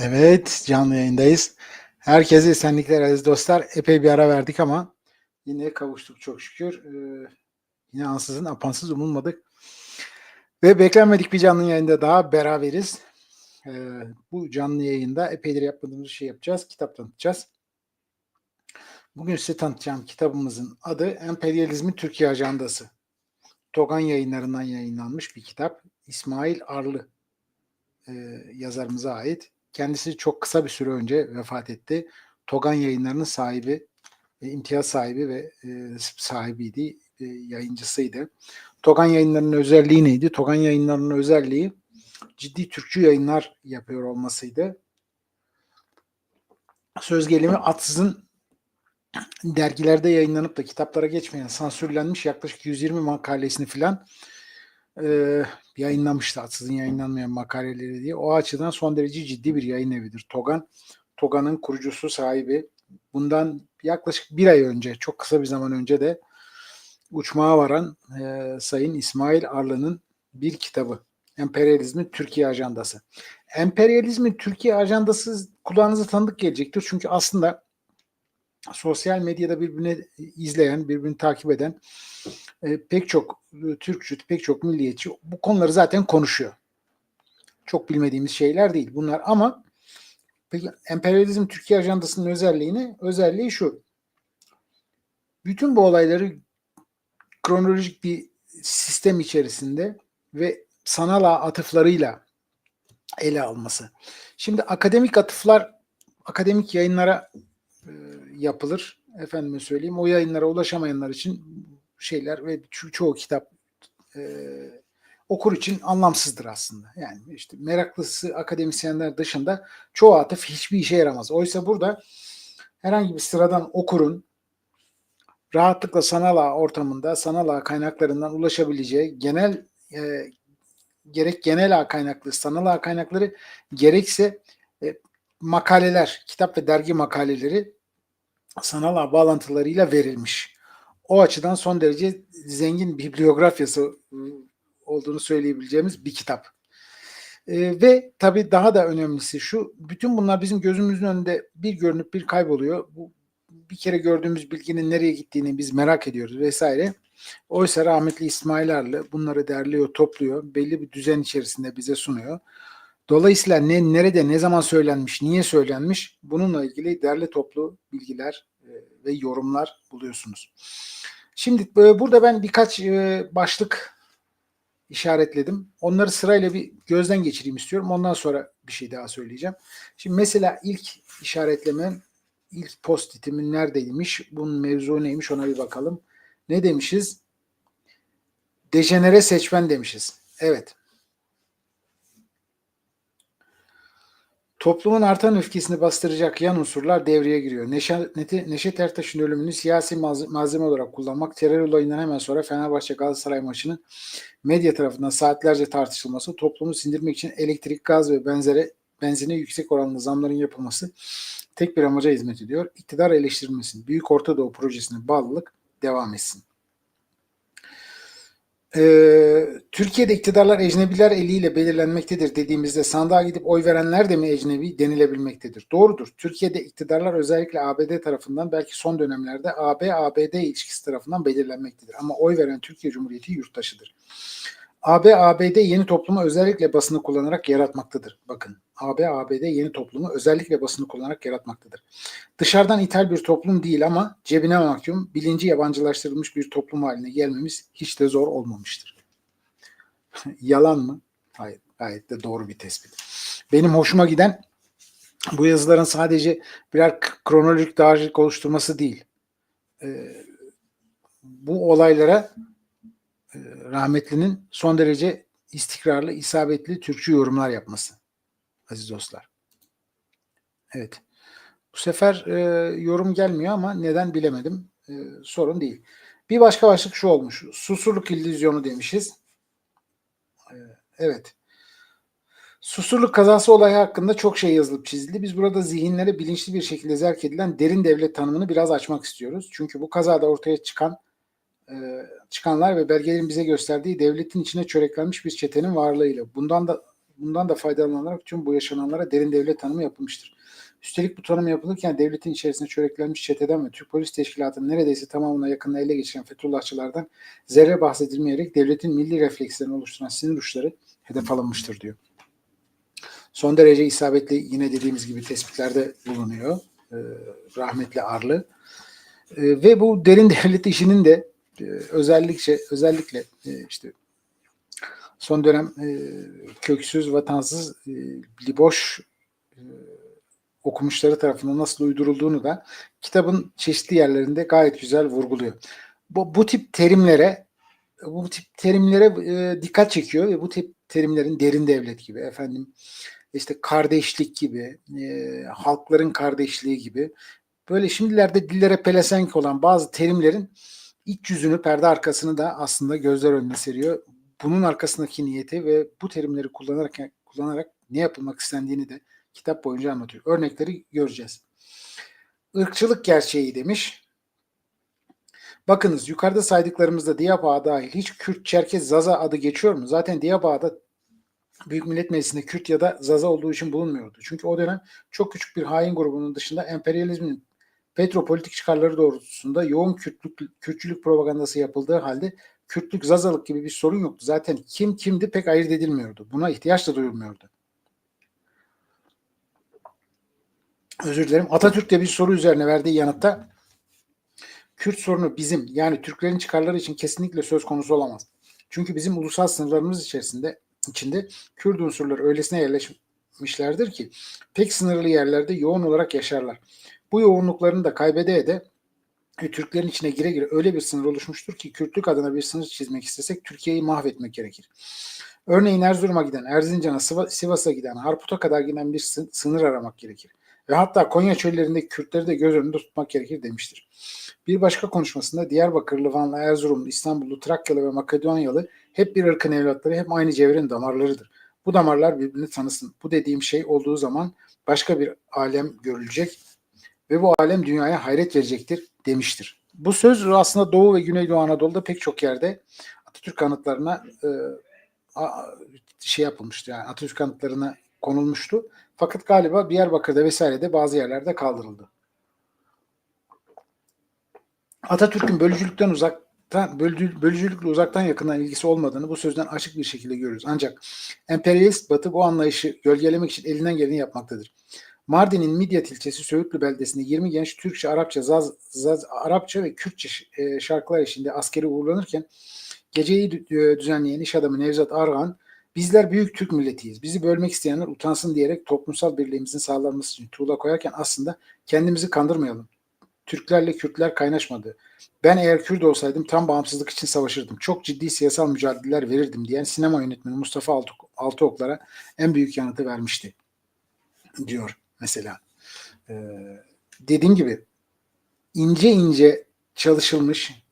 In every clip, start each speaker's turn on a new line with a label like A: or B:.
A: Evet, canlı yayındayız. Herkese esenlikler aziz dostlar. Epey bir ara verdik ama yine kavuştuk çok şükür. Ee, yine ansızın apansız umulmadık. Ve beklenmedik bir canlı yayında daha beraberiz. Ee, bu canlı yayında epeydir yapmadığımız şey yapacağız. Kitap tanıtacağız. Bugün size tanıtacağım kitabımızın adı Emperyalizmin Türkiye Ajandası. Togan yayınlarından yayınlanmış bir kitap. İsmail Arlı e, yazarımıza ait. Kendisi çok kısa bir süre önce vefat etti. Togan yayınlarının sahibi, e, imtiyaz sahibi ve e, sahibiydi, e, yayıncısıydı. Togan yayınlarının özelliği neydi? Togan yayınlarının özelliği ciddi Türkçü yayınlar yapıyor olmasıydı. Söz gelimi Atsız'ın dergilerde yayınlanıp da kitaplara geçmeyen sansürlenmiş yaklaşık 120 makalesini filan e, yayınlamıştı Atsız'ın yayınlanmayan makaleleri diye. O açıdan son derece ciddi bir yayın evidir Togan. Togan'ın kurucusu sahibi. Bundan yaklaşık bir ay önce, çok kısa bir zaman önce de uçmağa varan e, Sayın İsmail Arlı'nın bir kitabı. Emperyalizmin Türkiye Ajandası. Emperyalizmin Türkiye Ajandası kulağınıza tanıdık gelecektir. Çünkü aslında sosyal medyada birbirini izleyen, birbirini takip eden e, pek çok e, Türkçü, pek çok milliyetçi bu konuları zaten konuşuyor. Çok bilmediğimiz şeyler değil bunlar ama peki emperyalizm Türkiye ajandasının özelliğini özelliği şu. Bütün bu olayları kronolojik bir sistem içerisinde ve sanal atıflarıyla ele alması. Şimdi akademik atıflar akademik yayınlara e, yapılır. Efendime söyleyeyim o yayınlara ulaşamayanlar için şeyler ve ço- çoğu kitap e, okur için anlamsızdır aslında. Yani işte meraklısı akademisyenler dışında çoğu atıf hiçbir işe yaramaz. Oysa burada herhangi bir sıradan okurun rahatlıkla sanal ağ ortamında sanal ağ kaynaklarından ulaşabileceği genel e, gerek genel ağ kaynaklı sanal ağ kaynakları gerekse e, makaleler, kitap ve dergi makaleleri sanal ağ bağlantılarıyla verilmiş. O açıdan son derece zengin bibliografyası ıı, olduğunu söyleyebileceğimiz bir kitap. Ee, ve tabii daha da önemlisi şu, bütün bunlar bizim gözümüzün önünde bir görünüp bir kayboluyor. Bu bir kere gördüğümüz bilginin nereye gittiğini biz merak ediyoruz vesaire. Oysa rahmetli İsmail Arlı bunları derliyor, topluyor, belli bir düzen içerisinde bize sunuyor. Dolayısıyla ne nerede ne zaman söylenmiş, niye söylenmiş bununla ilgili derli toplu bilgiler e, ve yorumlar buluyorsunuz. Şimdi e, burada ben birkaç e, başlık işaretledim. Onları sırayla bir gözden geçireyim istiyorum. Ondan sonra bir şey daha söyleyeceğim. Şimdi mesela ilk işaretlemem, ilk postitimin neredeymiş? Bunun mevzu neymiş ona bir bakalım. Ne demişiz? Dejenere seçmen demişiz. Evet. Toplumun artan öfkesini bastıracak yan unsurlar devreye giriyor. Neşet, Neşet Ertaş'ın ölümünü siyasi malzeme olarak kullanmak, terör olayından hemen sonra Fenerbahçe Galatasaray maçının medya tarafından saatlerce tartışılması, toplumu sindirmek için elektrik, gaz ve benzeri benzine yüksek oranlı zamların yapılması tek bir amaca hizmet ediyor. İktidar eleştirilmesin. Büyük Orta Doğu projesine bağlılık devam etsin. Ee, Türkiye'de iktidarlar ecnebiler eliyle belirlenmektedir dediğimizde sandığa gidip oy verenler de mi ecnebi denilebilmektedir. Doğrudur. Türkiye'de iktidarlar özellikle ABD tarafından belki son dönemlerde AB-ABD ilişkisi tarafından belirlenmektedir. Ama oy veren Türkiye Cumhuriyeti yurttaşıdır. AB-ABD yeni toplumu özellikle basını kullanarak yaratmaktadır. Bakın AB-ABD yeni toplumu özellikle basını kullanarak yaratmaktadır. Dışarıdan ithal bir toplum değil ama cebine mahkum, bilinci yabancılaştırılmış bir toplum haline gelmemiz hiç de zor olmamıştır. Yalan mı? Hayır, gayet de doğru bir tespit. Benim hoşuma giden bu yazıların sadece birer kronolojik dağarcılık oluşturması değil. Ee, bu olaylara rahmetlinin son derece istikrarlı, isabetli Türkçe yorumlar yapması. Aziz dostlar. Evet. Bu sefer e, yorum gelmiyor ama neden bilemedim. E, sorun değil. Bir başka başlık şu olmuş. Susurluk illüzyonu demişiz. E, evet. Susurluk kazası olayı hakkında çok şey yazılıp çizildi. Biz burada zihinlere bilinçli bir şekilde zerk edilen derin devlet tanımını biraz açmak istiyoruz. Çünkü bu kazada ortaya çıkan e, çıkanlar ve belgelerin bize gösterdiği devletin içine çöreklenmiş bir çetenin varlığıyla bundan da bundan da faydalanarak tüm bu yaşananlara derin devlet tanımı yapılmıştır. Üstelik bu tanım yapılırken devletin içerisinde çöreklenmiş çeteden ve Türk Polis Teşkilatı'nın neredeyse tamamına yakınına ele geçiren Fethullahçılardan zerre bahsedilmeyerek devletin milli reflekslerini oluşturan sinir uçları hedef alınmıştır diyor. Son derece isabetli yine dediğimiz gibi tespitlerde bulunuyor. Ee, rahmetli Arlı. Ee, ve bu derin devlet işinin de özellikle özellikle e, işte son dönem e, köksüz, vatansız, e, liboş e, okumuşları tarafından nasıl uydurulduğunu da kitabın çeşitli yerlerinde gayet güzel vurguluyor. Bu, bu tip terimlere bu tip terimlere dikkat çekiyor ve bu tip terimlerin derin devlet gibi efendim işte kardeşlik gibi halkların kardeşliği gibi böyle şimdilerde dillere pelesenk olan bazı terimlerin iç yüzünü perde arkasını da aslında gözler önüne seriyor. Bunun arkasındaki niyeti ve bu terimleri kullanarak kullanarak ne yapılmak istendiğini de kitap boyunca anlatıyor. Örnekleri göreceğiz. Irkçılık gerçeği demiş. Bakınız yukarıda saydıklarımızda Diyarbağ dahil hiç Kürt, Çerkez, Zaza adı geçiyor mu? Zaten Diyarbağ'da Büyük Millet Meclisi'nde Kürt ya da Zaza olduğu için bulunmuyordu. Çünkü o dönem çok küçük bir hain grubunun dışında emperyalizmin petropolitik çıkarları doğrultusunda yoğun Kürtlük, Kürtçülük propagandası yapıldığı halde Kürtlük, Zazalık gibi bir sorun yoktu. Zaten kim kimdi pek ayırt edilmiyordu. Buna ihtiyaç da duyulmuyordu. Özür dilerim. Atatürk'te bir soru üzerine verdiği yanıtta Kürt sorunu bizim yani Türklerin çıkarları için kesinlikle söz konusu olamaz. Çünkü bizim ulusal sınırlarımız içerisinde içinde Kürt unsurları öylesine yerleşmişlerdir ki pek sınırlı yerlerde yoğun olarak yaşarlar. Bu yoğunluklarını da kaybede de e, Türklerin içine gire gire öyle bir sınır oluşmuştur ki Kürtlük adına bir sınır çizmek istesek Türkiye'yi mahvetmek gerekir. Örneğin Erzurum'a giden, Erzincan'a, Sivas'a giden, Harput'a kadar giden bir sınır aramak gerekir. Ve hatta Konya çöllerindeki Kürtleri de göz önünde tutmak gerekir demiştir. Bir başka konuşmasında Diyarbakırlı, Vanlı, Erzurumlu, İstanbullu, Trakyalı ve Makedonyalı hep bir ırkın evlatları, hep aynı cevherin damarlarıdır. Bu damarlar birbirini tanısın. Bu dediğim şey olduğu zaman başka bir alem görülecek ve bu alem dünyaya hayret verecektir demiştir. Bu söz aslında Doğu ve Güneydoğu Anadolu'da pek çok yerde Atatürk anıtlarına e, şey yapılmıştı. Yani Atatürk anıtlarına konulmuştu. Fakat galiba Diyarbakır'da vesairede bazı yerlerde kaldırıldı. Atatürk'ün bölücülükten uzaktan bölücü, bölücülükle uzaktan yakından ilgisi olmadığını bu sözden açık bir şekilde görürüz. Ancak emperyalist Batı bu anlayışı gölgelemek için elinden geleni yapmaktadır. Mardin'in Midyat ilçesi Söğütlü beldesinde 20 genç Türkçe, Arapça, Zaz, Zaz, Arapça ve Kürtçe e, şarkılar eşliğinde askeri uğurlanırken geceyi e, düzenleyen iş adamı Nevzat Argan bizler büyük Türk milletiyiz. Bizi bölmek isteyenler utansın diyerek toplumsal birliğimizin sağlanması için tuğla koyarken aslında kendimizi kandırmayalım. Türklerle Kürtler kaynaşmadı. Ben eğer Kürt olsaydım tam bağımsızlık için savaşırdım. Çok ciddi siyasal mücadeleler verirdim diyen sinema yönetmeni Mustafa Altıoklar'a en büyük yanıtı vermişti. Diyor mesela. Ee, dediğim gibi ince ince çalışılmış,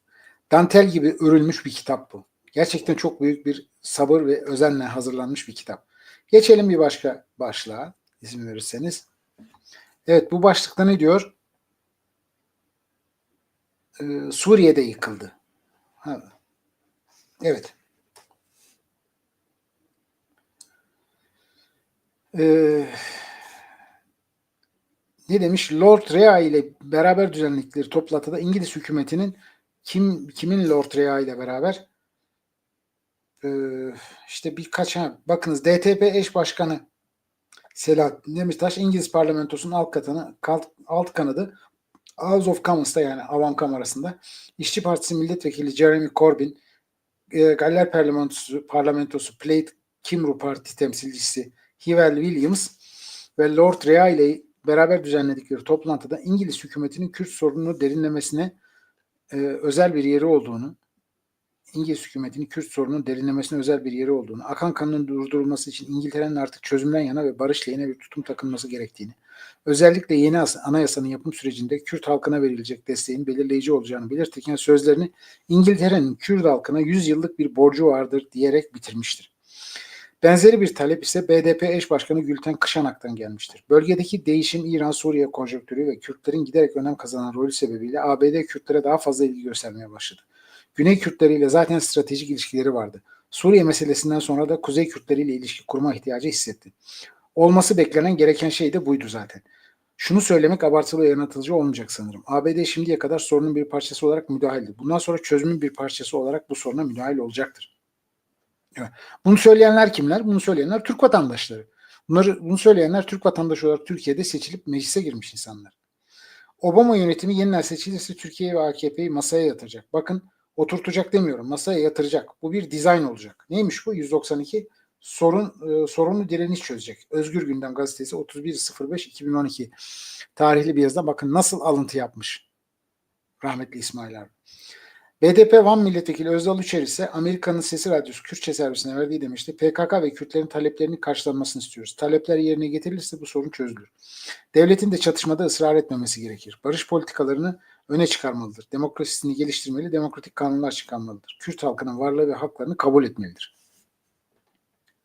A: dantel gibi örülmüş bir kitap bu. Gerçekten çok büyük bir sabır ve özenle hazırlanmış bir kitap. Geçelim bir başka başlığa izin verirseniz. Evet bu başlıkta ne diyor? Ee, Suriye'de yıkıldı. Ha. Evet. Ee, ne demiş? Lord Rea ile beraber düzenledikleri toplantıda İngiliz hükümetinin kim kimin Lord Rea ile beraber e, işte birkaç ha, bakınız DTP eş başkanı Selahattin Demirtaş İngiliz parlamentosunun alt katını alt kanadı House of Commons'ta yani Avam Kamerası'nda İşçi Partisi milletvekili Jeremy Corbyn e, Galler Parlamentosu, Parlamentosu Plaid Kimru Parti temsilcisi Hivel Williams ve Lord Rea ile beraber düzenledikleri toplantıda İngiliz hükümetinin Kürt sorununu derinlemesine e, özel bir yeri olduğunu, İngiliz hükümetinin Kürt sorununun derinlemesine özel bir yeri olduğunu, akan kanının durdurulması için İngiltere'nin artık çözümden yana ve barış lehine bir tutum takılması gerektiğini, özellikle yeni anayasanın yapım sürecinde Kürt halkına verilecek desteğin belirleyici olacağını belirtirken sözlerini İngiltere'nin Kürt halkına 100 yıllık bir borcu vardır diyerek bitirmiştir. Benzeri bir talep ise BDP eş başkanı Gülten Kışanak'tan gelmiştir. Bölgedeki değişim İran-Suriye konjonktürü ve Kürtlerin giderek önem kazanan rolü sebebiyle ABD Kürtlere daha fazla ilgi göstermeye başladı. Güney Kürtleriyle zaten stratejik ilişkileri vardı. Suriye meselesinden sonra da Kuzey Kürtleri ile ilişki kurma ihtiyacı hissetti. Olması beklenen gereken şey de buydu zaten. Şunu söylemek abartılı ve yanıltıcı olmayacak sanırım. ABD şimdiye kadar sorunun bir parçası olarak müdahildi. Bundan sonra çözümün bir parçası olarak bu soruna müdahil olacaktır. Bunu söyleyenler kimler? Bunu söyleyenler Türk vatandaşları. Bunları, bunu söyleyenler Türk vatandaşı olarak Türkiye'de seçilip meclise girmiş insanlar. Obama yönetimi yeniden seçilirse Türkiye ve AKP'yi masaya yatıracak. Bakın oturtacak demiyorum. Masaya yatıracak. Bu bir dizayn olacak. Neymiş bu? 192 sorun e, sorunu direniş çözecek. Özgür Gündem gazetesi 31.05.2012 tarihli bir yazıda bakın nasıl alıntı yapmış. Rahmetli İsmail abi. BDP Van Milletvekili Özdal Üçer ise Amerika'nın Sesi Radyosu Kürtçe servisine verdiği demişti. PKK ve Kürtlerin taleplerinin karşılanmasını istiyoruz. Talepler yerine getirilirse bu sorun çözülür. Devletin de çatışmada ısrar etmemesi gerekir. Barış politikalarını öne çıkarmalıdır. Demokrasisini geliştirmeli, demokratik kanunlar çıkarmalıdır. Kürt halkının varlığı ve haklarını kabul etmelidir.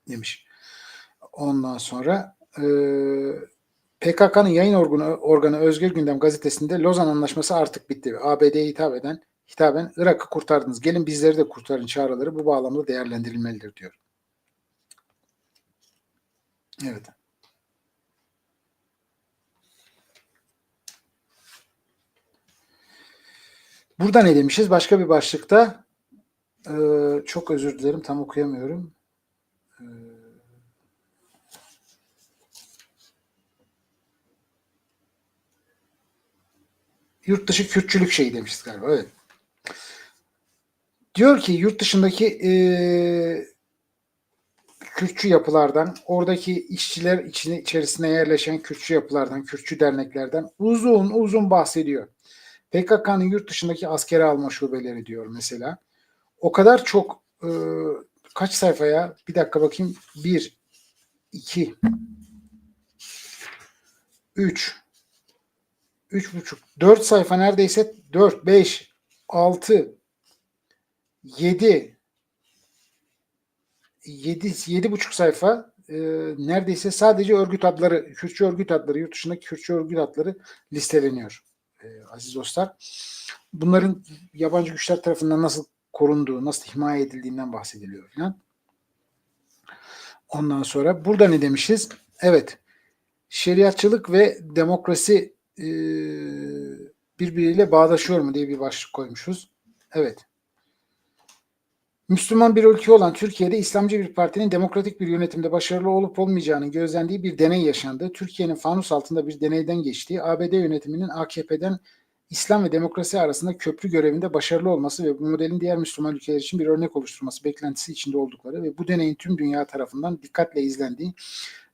A: Demiş. Ondan sonra e, PKK'nın yayın organı, organı Özgür Gündem gazetesinde Lozan Anlaşması artık bitti. ABD'ye hitap eden hitaben Irak'ı kurtardınız. Gelin bizleri de kurtarın çağrıları bu bağlamda değerlendirilmelidir diyor. Evet. Burada ne demişiz? Başka bir başlıkta e, çok özür dilerim tam okuyamıyorum. E, yurt dışı Kürtçülük şeyi demişiz galiba. Evet. Diyor ki yurt dışındaki e, Kürtçü yapılardan, oradaki işçiler içine, içerisine yerleşen Kürtçü yapılardan, Kürtçü derneklerden uzun uzun bahsediyor. PKK'nın yurt dışındaki askeri alma şubeleri diyor mesela. O kadar çok e, kaç sayfaya? Bir dakika bakayım. Bir, iki, üç, üç buçuk, dört sayfa neredeyse dört, beş, altı, yedi, yedi, yedi buçuk sayfa e, neredeyse sadece örgüt adları, Kürtçü örgüt adları, yurt dışındaki Kürtçü örgüt adları listeleniyor e, aziz dostlar. Bunların yabancı güçler tarafından nasıl korunduğu, nasıl himaye edildiğinden bahsediliyor falan. Ondan sonra burada ne demişiz? Evet, şeriatçılık ve demokrasi e, birbiriyle bağdaşıyor mu diye bir başlık koymuşuz. Evet. Müslüman bir ülke olan Türkiye'de İslamcı bir partinin demokratik bir yönetimde başarılı olup olmayacağının gözlendiği bir deney yaşandı. Türkiye'nin fanus altında bir deneyden geçtiği ABD yönetiminin AKP'den İslam ve demokrasi arasında köprü görevinde başarılı olması ve bu modelin diğer Müslüman ülkeler için bir örnek oluşturması beklentisi içinde oldukları ve bu deneyin tüm dünya tarafından dikkatle izlendiği,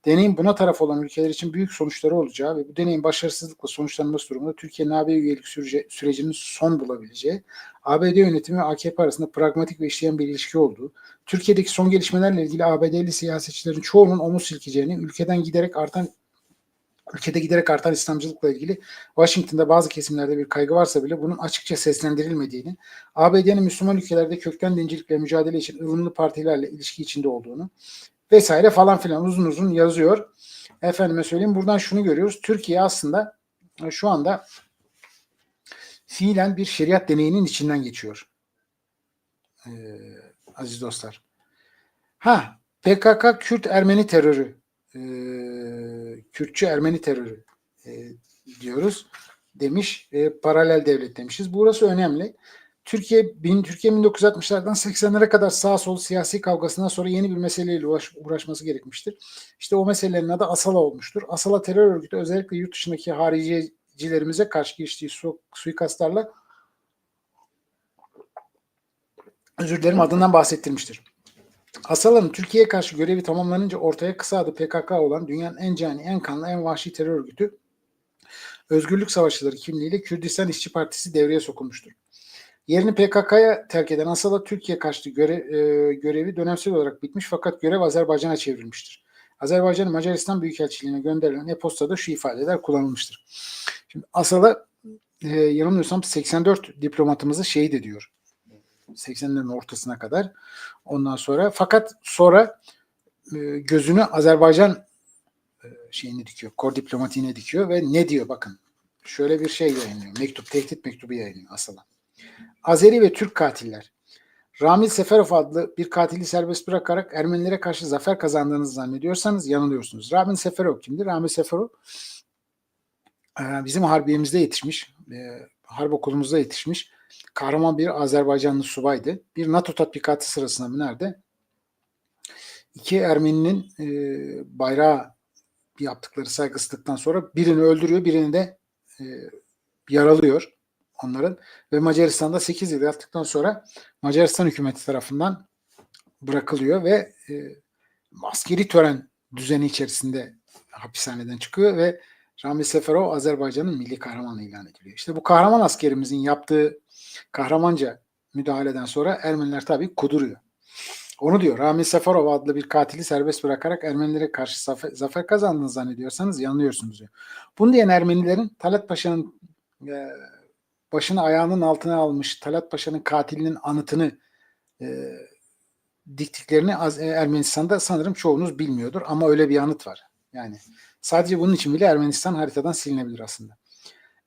A: deneyin buna taraf olan ülkeler için büyük sonuçları olacağı ve bu deneyin başarısızlıkla sonuçlanması durumunda Türkiye'nin AB üyelik sürecinin son bulabileceği, ABD yönetimi ve AKP arasında pragmatik ve işleyen bir ilişki olduğu, Türkiye'deki son gelişmelerle ilgili ABD'li siyasetçilerin çoğunun omuz silkeceğini, ülkeden giderek artan ülkede giderek artan İslamcılıkla ilgili Washington'da bazı kesimlerde bir kaygı varsa bile bunun açıkça seslendirilmediğini, ABD'nin Müslüman ülkelerde kökten dincilikle mücadele için ılımlı partilerle ilişki içinde olduğunu vesaire falan filan uzun uzun yazıyor. Efendime söyleyeyim buradan şunu görüyoruz. Türkiye aslında şu anda fiilen bir şeriat deneyinin içinden geçiyor. Ee, aziz dostlar. Ha PKK Kürt Ermeni terörü e, Kürtçü Ermeni terörü e, diyoruz demiş. E, paralel devlet demişiz. Burası önemli. Türkiye bin, Türkiye 1960'lardan 80'lere kadar sağ sol siyasi kavgasından sonra yeni bir meseleyle uğraş, uğraşması gerekmiştir. İşte o meselenin adı Asala olmuştur. Asala terör örgütü özellikle yurt dışındaki haricilerimize karşı giriştiği su, suikastlarla özür dilerim adından bahsettirmiştir. Asala'nın Türkiye'ye karşı görevi tamamlanınca ortaya kısa adı PKK olan dünyanın en cani, en kanlı, en vahşi terör örgütü Özgürlük Savaşçıları kimliğiyle Kürdistan İşçi Partisi devreye sokulmuştur. Yerini PKK'ya terk eden Asala Türkiye karşı göre, e, görevi dönemsel olarak bitmiş fakat görev Azerbaycan'a çevrilmiştir. Azerbaycan'ın Macaristan Büyükelçiliğine gönderilen e-postada şu ifadeler kullanılmıştır. Şimdi Asala e, yanılmıyorsam 84 diplomatımızı şehit ediyor. 80'lerin ortasına kadar. Ondan sonra fakat sonra e, gözünü Azerbaycan e, şeyini dikiyor. Kor diplomatiğine dikiyor ve ne diyor bakın. Şöyle bir şey yayınlıyor. Mektup, tehdit mektubu yayınlıyor Asala. Azeri ve Türk katiller. Ramil Seferov adlı bir katili serbest bırakarak Ermenilere karşı zafer kazandığınızı zannediyorsanız yanılıyorsunuz. Ramil Seferov kimdir? Ramil Seferov e, bizim harbiyemizde yetişmiş, harp okulumuzda yetişmiş kahraman bir Azerbaycanlı subaydı. Bir NATO tatbikatı sırasında mı nerede? İki Ermeninin e, bayrağı yaptıkları saygısızlıktan sonra birini öldürüyor, birini de e, yaralıyor onların. Ve Macaristan'da 8 yıl yattıktan sonra Macaristan hükümeti tarafından bırakılıyor ve e, askeri tören düzeni içerisinde hapishaneden çıkıyor ve Rami Seferov Azerbaycan'ın milli kahramanı ilan ediliyor. İşte bu kahraman askerimizin yaptığı kahramanca müdahaleden sonra Ermeniler tabii kuduruyor. Onu diyor. Rami Seferov adlı bir katili serbest bırakarak Ermenilere karşı zafer, zafer kazandığını zannediyorsanız yanılıyorsunuz diyor. Bunu diyen Ermenilerin Talat Paşa'nın e, başını ayağının altına almış Talat Paşa'nın katilinin anıtını e, diktiklerini Ermenistan'da sanırım çoğunuz bilmiyordur ama öyle bir anıt var. Yani sadece bunun için bile Ermenistan haritadan silinebilir aslında.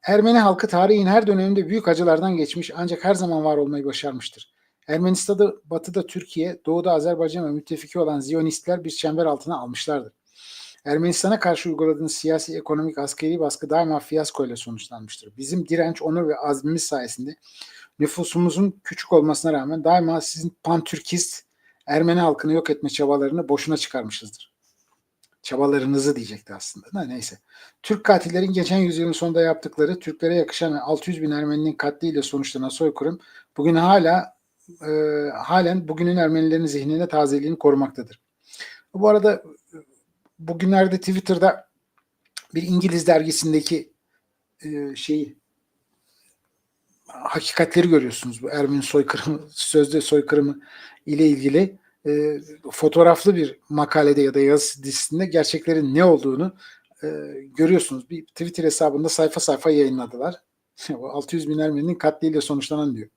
A: Ermeni halkı tarihin her döneminde büyük acılardan geçmiş ancak her zaman var olmayı başarmıştır. Ermenistan'da, batıda Türkiye, doğuda Azerbaycan ve müttefiki olan Ziyonistler bir çember altına almışlardır. Ermenistan'a karşı uyguladığınız siyasi, ekonomik, askeri baskı daima fiyasko ile sonuçlanmıştır. Bizim direnç, onur ve azmimiz sayesinde nüfusumuzun küçük olmasına rağmen daima sizin pantürkist Ermeni halkını yok etme çabalarını boşuna çıkarmışızdır. Çabalarınızı diyecekti aslında. Da neyse. Türk katillerin geçen yüzyılın sonunda yaptıkları Türklere yakışan 600 bin Ermeninin katliyle sonuçlanan soykırım bugün hala e, halen bugünün Ermenilerin zihninde tazeliğini korumaktadır. Bu arada bugünlerde Twitter'da bir İngiliz dergisindeki e, şeyi hakikatleri görüyorsunuz. Bu Ermeni soykırımı, sözde soykırımı ile ilgili e, fotoğraflı bir makalede ya da yazı dizisinde gerçeklerin ne olduğunu e, görüyorsunuz. Bir Twitter hesabında sayfa sayfa yayınladılar. 600 bin Ermeninin katliyle sonuçlanan diyor.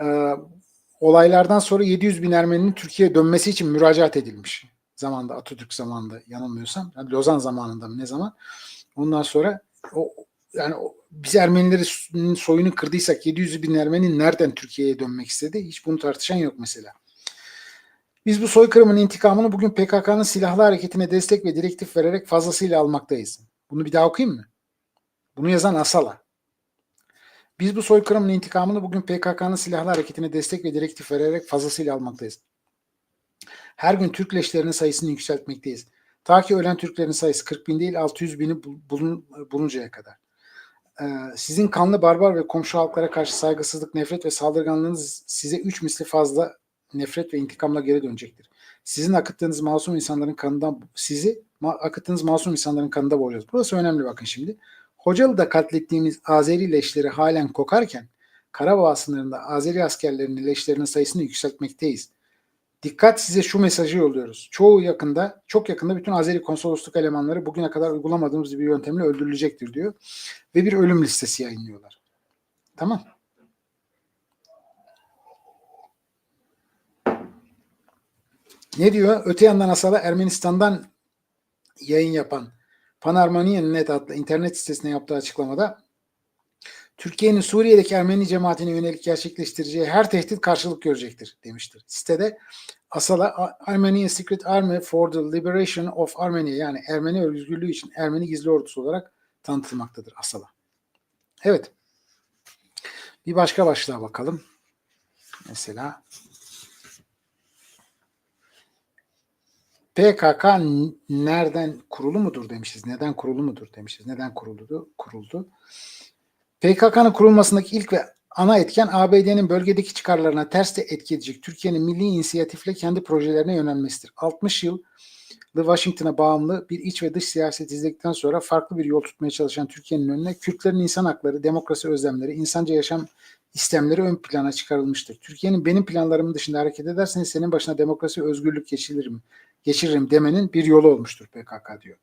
A: E, olaylardan sonra 700 bin Ermeninin Türkiye'ye dönmesi için müracaat edilmiş. Zamanda Atatürk zamanında yanılmıyorsam. Yani Lozan zamanında mı ne zaman. Ondan sonra o yani biz Ermenilerin soyunu kırdıysak 700 bin Ermeni nereden Türkiye'ye dönmek istedi? Hiç bunu tartışan yok mesela. Biz bu soykırımın intikamını bugün PKK'nın silahlı hareketine destek ve direktif vererek fazlasıyla almaktayız. Bunu bir daha okuyayım mı? Bunu yazan Asala. Biz bu soykırımın intikamını bugün PKK'nın silahlı hareketine destek ve direktif vererek fazlasıyla almaktayız. Her gün Türk leşlerinin sayısını yükseltmekteyiz. Ta ki ölen Türklerin sayısı 40 bin değil 600 bini bulun, buluncaya kadar. Ee, sizin kanlı barbar ve komşu halklara karşı saygısızlık, nefret ve saldırganlığınız size üç misli fazla nefret ve intikamla geri dönecektir. Sizin akıttığınız masum insanların kanından sizi akıttığınız masum insanların kanında boğacağız. Burası önemli bakın şimdi. Hocalı'da katlettiğimiz Azeri leşleri halen kokarken Karabağ sınırında Azeri askerlerinin leşlerinin sayısını yükseltmekteyiz. Dikkat size şu mesajı yolluyoruz. Çoğu yakında, çok yakında bütün Azeri konsolosluk elemanları bugüne kadar uygulamadığımız bir yöntemle öldürülecektir diyor. Ve bir ölüm listesi yayınlıyorlar. Tamam. Ne diyor? Öte yandan Asala Ermenistan'dan yayın yapan Panarmanian Net adlı internet sitesine yaptığı açıklamada Türkiye'nin Suriye'deki Ermeni cemaatine yönelik gerçekleştireceği her tehdit karşılık görecektir demiştir. Sitede Asala Armenian Secret Army for the Liberation of Armenia yani Ermeni özgürlüğü için Ermeni gizli ordusu olarak tanıtılmaktadır Asala. Evet. Bir başka başlığa bakalım. Mesela PKK nereden kurulu mudur demişiz. Neden kurulu mudur demişiz. Neden kuruldu? Kuruldu. PKK'nın kurulmasındaki ilk ve ana etken ABD'nin bölgedeki çıkarlarına ters de etki edecek Türkiye'nin milli inisiyatifle kendi projelerine yönelmesidir. 60 yıl Washington'a bağımlı bir iç ve dış siyaset izledikten sonra farklı bir yol tutmaya çalışan Türkiye'nin önüne Kürtlerin insan hakları, demokrasi özlemleri, insanca yaşam istemleri ön plana çıkarılmıştır. Türkiye'nin benim planlarımın dışında hareket ederseniz senin başına demokrasi özgürlük geçiririm, geçiririm demenin bir yolu olmuştur PKK diyor.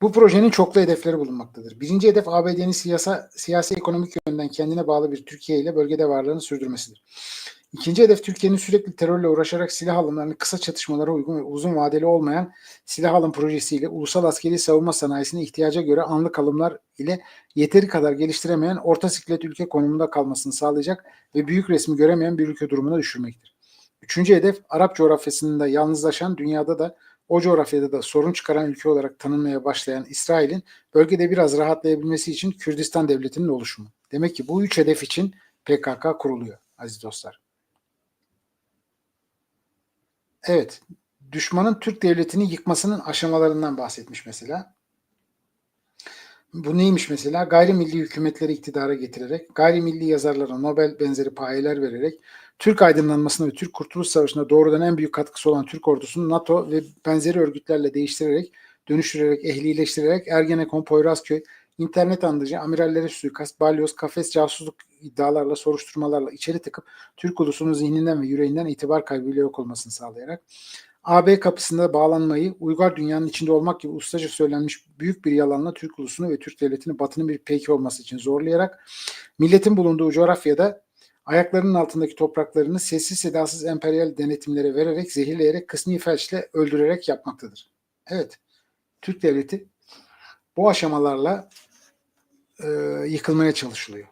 A: Bu projenin çoklu hedefleri bulunmaktadır. Birinci hedef ABD'nin siyasa, siyasi ekonomik yönden kendine bağlı bir Türkiye ile bölgede varlığını sürdürmesidir. İkinci hedef Türkiye'nin sürekli terörle uğraşarak silah alımlarını kısa çatışmalara uygun ve uzun vadeli olmayan silah alım projesiyle ulusal askeri savunma sanayisini ihtiyaca göre anlık alımlar ile yeteri kadar geliştiremeyen orta siklet ülke konumunda kalmasını sağlayacak ve büyük resmi göremeyen bir ülke durumuna düşürmektir. Üçüncü hedef Arap coğrafyasında yalnızlaşan dünyada da o coğrafyada da sorun çıkaran ülke olarak tanınmaya başlayan İsrail'in bölgede biraz rahatlayabilmesi için Kürdistan devletinin oluşumu. Demek ki bu üç hedef için PKK kuruluyor aziz dostlar. Evet, düşmanın Türk devletini yıkmasının aşamalarından bahsetmiş mesela. Bu neymiş mesela? Gayrimilli hükümetleri iktidara getirerek, gayrimilli yazarlara Nobel benzeri payeler vererek, Türk aydınlanmasına ve Türk Kurtuluş Savaşı'na doğrudan en büyük katkısı olan Türk ordusunu NATO ve benzeri örgütlerle değiştirerek, dönüştürerek, ehlileştirerek Ergenekon, Poyrazköy, internet andıcı, amirallere suikast, balyoz, kafes casusluk iddialarla, soruşturmalarla içeri tıkıp Türk ulusunun zihninden ve yüreğinden itibar kaybıyla yok olmasını sağlayarak, AB kapısında bağlanmayı uygar dünyanın içinde olmak gibi ustaca söylenmiş büyük bir yalanla Türk ulusunu ve Türk devletini batının bir peki olması için zorlayarak milletin bulunduğu coğrafyada ayaklarının altındaki topraklarını sessiz sedasız emperyal denetimlere vererek, zehirleyerek, kısmi felçle öldürerek yapmaktadır. Evet, Türk devleti bu aşamalarla e, yıkılmaya çalışılıyor.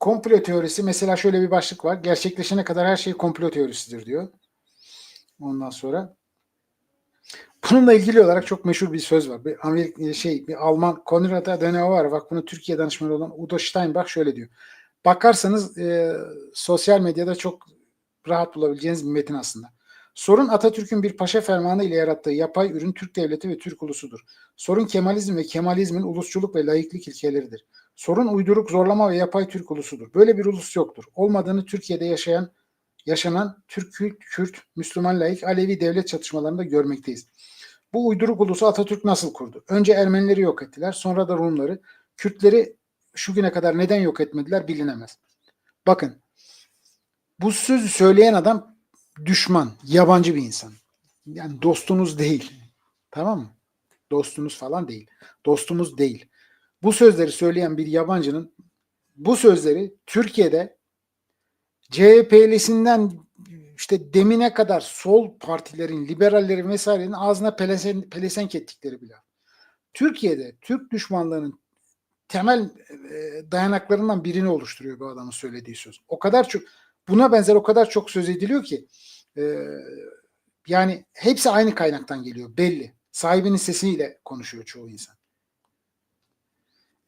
A: Komplo teorisi mesela şöyle bir başlık var. Gerçekleşene kadar her şey komplo teorisidir diyor. Ondan sonra bununla ilgili olarak çok meşhur bir söz var. Bir Amerika şey bir Alman Konrad Adenauer var. Bak bunu Türkiye danışmanı olan Udo Steinbach şöyle diyor. Bakarsanız e, sosyal medyada çok rahat bulabileceğiniz bir metin aslında. Sorun Atatürk'ün bir paşa fermanı ile yarattığı yapay ürün Türk devleti ve Türk ulusudur. Sorun Kemalizm ve Kemalizmin ulusçuluk ve laiklik ilkeleridir. Sorun uyduruk, zorlama ve yapay Türk ulusudur. Böyle bir ulus yoktur. Olmadığını Türkiye'de yaşayan yaşanan Türk, Kürt, Müslüman laik, Alevi devlet çatışmalarında görmekteyiz. Bu uyduruk ulusu Atatürk nasıl kurdu? Önce Ermenileri yok ettiler, sonra da Rumları. Kürtleri şu güne kadar neden yok etmediler bilinemez. Bakın, bu sözü söyleyen adam düşman, yabancı bir insan. Yani dostunuz değil. Tamam mı? Dostunuz falan değil. Dostumuz değil. Bu sözleri söyleyen bir yabancının bu sözleri Türkiye'de CHP'lisinden işte demine kadar sol partilerin, liberallerin vesairenin ağzına pelesen, pelesenk ettikleri bile. Türkiye'de Türk düşmanlığının temel e, dayanaklarından birini oluşturuyor bu adamın söylediği söz. O kadar çok buna benzer o kadar çok söz ediliyor ki e, yani hepsi aynı kaynaktan geliyor belli. Sahibinin sesiyle konuşuyor çoğu insan.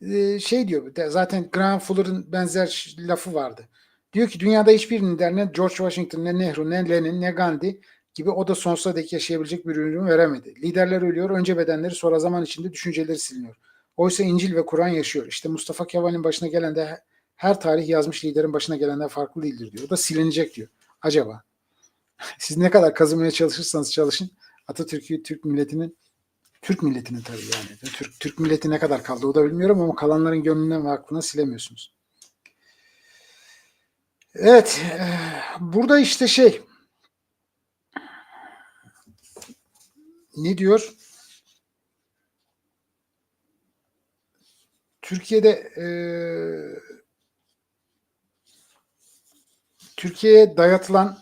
A: E, şey diyor zaten Graham Fuller'ın benzer lafı vardı. Diyor ki dünyada hiçbir lider ne George Washington ne Nehru ne Lenin ne Gandhi gibi o da sonsuza dek yaşayabilecek bir ürün veremedi. Liderler ölüyor, önce bedenleri sonra zaman içinde düşünceleri siliniyor. Oysa İncil ve Kur'an yaşıyor. İşte Mustafa Kemal'in başına gelen de her tarih yazmış liderin başına gelenden farklı değildir diyor. O da silinecek diyor. Acaba? Siz ne kadar kazımaya çalışırsanız çalışın Atatürk'ü Türk milletinin Türk milletinin tabii yani. Türk, Türk milleti ne kadar kaldı o da bilmiyorum ama kalanların gönlünden ve aklına silemiyorsunuz. Evet. Burada işte şey ne diyor? Türkiye'de e, Türkiye'ye dayatılan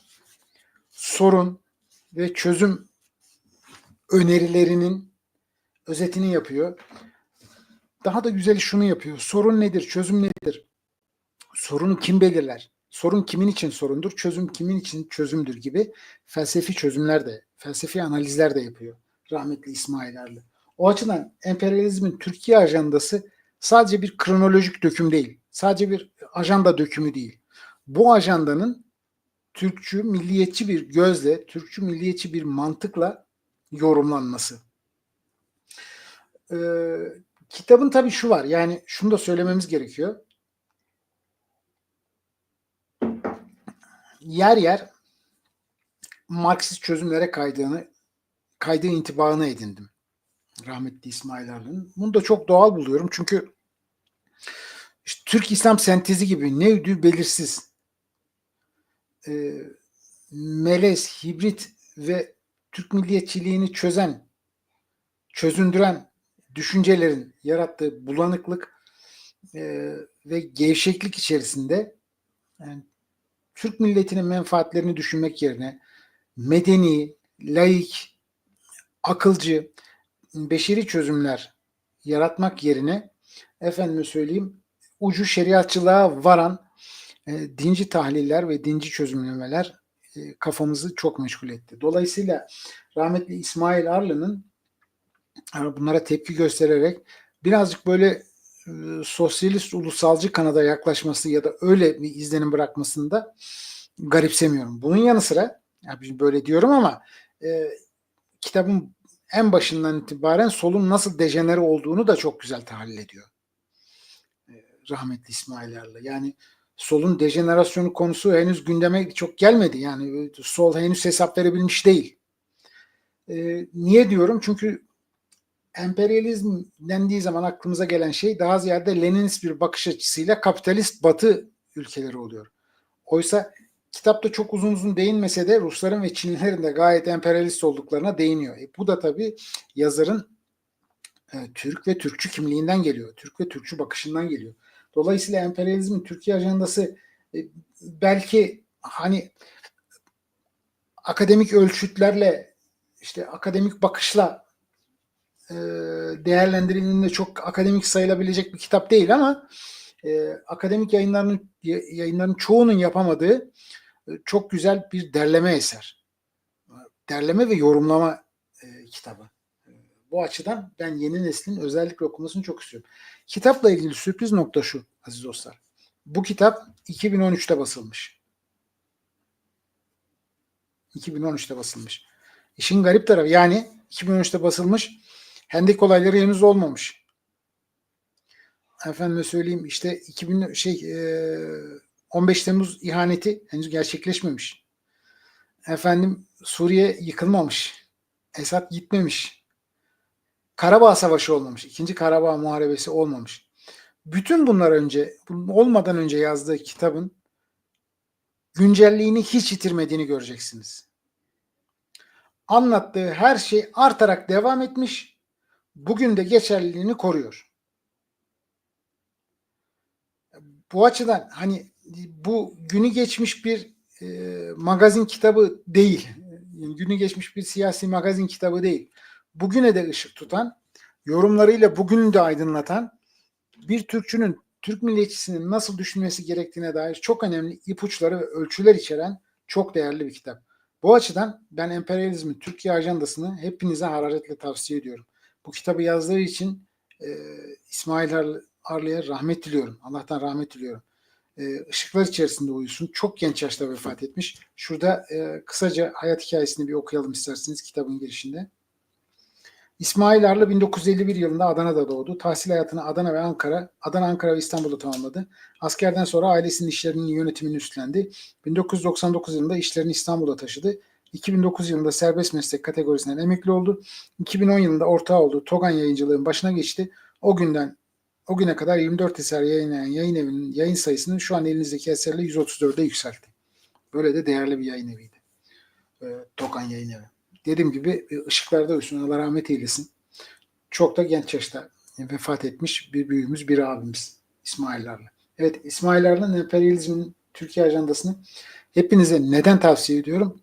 A: sorun ve çözüm önerilerinin özetini yapıyor. Daha da güzeli şunu yapıyor. Sorun nedir? Çözüm nedir? Sorunu kim belirler? Sorun kimin için sorundur? Çözüm kimin için çözümdür gibi felsefi çözümler de, felsefi analizler de yapıyor. Rahmetli İsmail Erli. O açıdan emperyalizmin Türkiye ajandası sadece bir kronolojik döküm değil. Sadece bir ajanda dökümü değil. Bu ajandanın Türkçü, milliyetçi bir gözle, Türkçü, milliyetçi bir mantıkla yorumlanması. Ee, kitabın tabii şu var. Yani şunu da söylememiz gerekiyor. Yer yer Marksist çözümlere kaydığını kaydığı intibağını edindim. Rahmetli İsmail Arlı'nın. Bunu da çok doğal buluyorum. Çünkü işte Türk İslam sentezi gibi ne belirsiz e, melez, hibrit ve Türk milliyetçiliğini çözen, çözündüren düşüncelerin yarattığı bulanıklık e, ve gevşeklik içerisinde yani Türk milletinin menfaatlerini düşünmek yerine medeni, laik, akılcı, beşeri çözümler yaratmak yerine efendime söyleyeyim ucu şeriatçılığa varan e, dinci tahliller ve dinci çözümlemeler e, kafamızı çok meşgul etti. Dolayısıyla rahmetli İsmail Arlı'nın e, bunlara tepki göstererek birazcık böyle sosyalist ulusalcı kanada yaklaşması ya da öyle bir izlenim bırakmasını da garipsemiyorum. Bunun yanı sıra böyle diyorum ama e, kitabın en başından itibaren solun nasıl dejenere olduğunu da çok güzel tahlil ediyor. E, rahmetli İsmail Arlı. Yani solun dejenerasyonu konusu henüz gündeme çok gelmedi. Yani sol henüz hesap verebilmiş değil. E, niye diyorum? Çünkü emperyalizm dendiği zaman aklımıza gelen şey daha ziyade Leninist bir bakış açısıyla kapitalist batı ülkeleri oluyor. Oysa kitapta çok uzun uzun değinmese de Rusların ve Çinlilerin de gayet emperyalist olduklarına değiniyor. E, bu da tabii yazarın e, Türk ve Türkçü kimliğinden geliyor. Türk ve Türkçü bakışından geliyor. Dolayısıyla emperyalizmin Türkiye ajandası e, belki hani akademik ölçütlerle işte akademik bakışla e, değerlendirildiğinde çok akademik sayılabilecek bir kitap değil ama e, akademik yayınların yayınların çoğunun yapamadığı e, çok güzel bir derleme eser. Derleme ve yorumlama kitabı. E, bu açıdan ben yeni neslin özellikle okumasını çok istiyorum. Kitapla ilgili sürpriz nokta şu aziz dostlar. Bu kitap 2013'te basılmış. 2013'te basılmış. İşin garip tarafı yani 2013'te basılmış. Hendek olayları henüz olmamış. Efendime söyleyeyim işte 2000 şey 15 Temmuz ihaneti henüz gerçekleşmemiş. Efendim Suriye yıkılmamış. Esad gitmemiş. Karabağ Savaşı olmamış. İkinci Karabağ Muharebesi olmamış. Bütün bunlar önce, olmadan önce yazdığı kitabın güncelliğini hiç yitirmediğini göreceksiniz. Anlattığı her şey artarak devam etmiş. Bugün de geçerliliğini koruyor. Bu açıdan hani bu günü geçmiş bir e, magazin kitabı değil. Yani günü geçmiş bir siyasi magazin kitabı değil. Bugüne de ışık tutan, yorumlarıyla bugünü de aydınlatan bir Türkçünün, Türk milliyetçisinin nasıl düşünmesi gerektiğine dair çok önemli ipuçları ve ölçüler içeren çok değerli bir kitap. Bu açıdan ben emperyalizmin Türkiye ajandasını hepinize hararetle tavsiye ediyorum. Bu kitabı yazdığı için e, İsmail Arlı'ya rahmet diliyorum. Allah'tan rahmet diliyorum e, ışıklar içerisinde uyusun. Çok genç yaşta vefat etmiş. Şurada e, kısaca hayat hikayesini bir okuyalım isterseniz kitabın girişinde. İsmail Arlı 1951 yılında Adana'da doğdu. Tahsil hayatını Adana ve Ankara, Adana, Ankara ve İstanbul'da tamamladı. Askerden sonra ailesinin işlerinin yönetimini üstlendi. 1999 yılında işlerini İstanbul'a taşıdı. 2009 yılında serbest meslek kategorisinden emekli oldu. 2010 yılında ortağı oldu. Togan yayıncılığın başına geçti. O günden o güne kadar 24 eser yayınlayan yayın evinin yayın sayısını şu an elinizdeki eserle 134'e yükseltti. Böyle de değerli bir yayın eviydi. E, Tokan yayın evi. Dediğim gibi e, ışıklarda olsun Allah rahmet eylesin. Çok da genç yaşta vefat etmiş bir büyüğümüz, bir abimiz İsmail Arlı. Evet İsmail Arlı'nın emperyalizmin Türkiye ajandasını hepinize neden tavsiye ediyorum?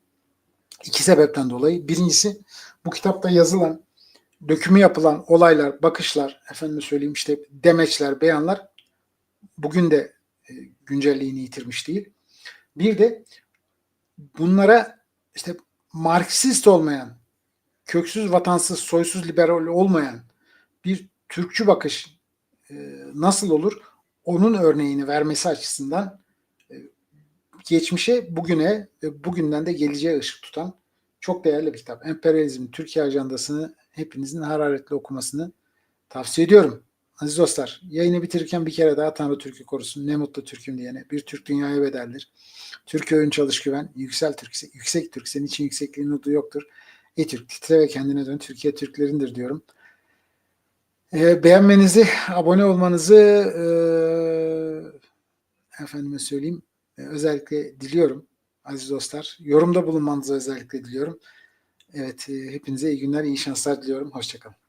A: İki sebepten dolayı. Birincisi bu kitapta yazılan dökümü yapılan olaylar, bakışlar, efendim söyleyeyim işte demeçler, beyanlar bugün de e, güncelliğini yitirmiş değil. Bir de bunlara işte Marksist olmayan, köksüz, vatansız, soysuz, liberal olmayan bir Türkçü bakış e, nasıl olur? Onun örneğini vermesi açısından e, geçmişe, bugüne ve bugünden de geleceğe ışık tutan çok değerli bir kitap. Emperyalizm, Türkiye ajandasını hepinizin hararetle okumasını tavsiye ediyorum. Aziz dostlar, yayını bitirirken bir kere daha Tanrı Türk'ü korusun. Ne mutlu Türk'üm diyene. Bir Türk dünyaya bedeldir. Türk ön çalış güven. Yüksel Türk, yüksek Türk. Senin için yüksekliğin nudu yoktur. Ey Türk, titre ve kendine dön. Türkiye Türklerindir diyorum. Ee, beğenmenizi, abone olmanızı e, efendime söyleyeyim e, özellikle diliyorum aziz dostlar. Yorumda bulunmanızı özellikle diliyorum. Evet, hepinize iyi günler, iyi şanslar diliyorum. Hoşçakalın.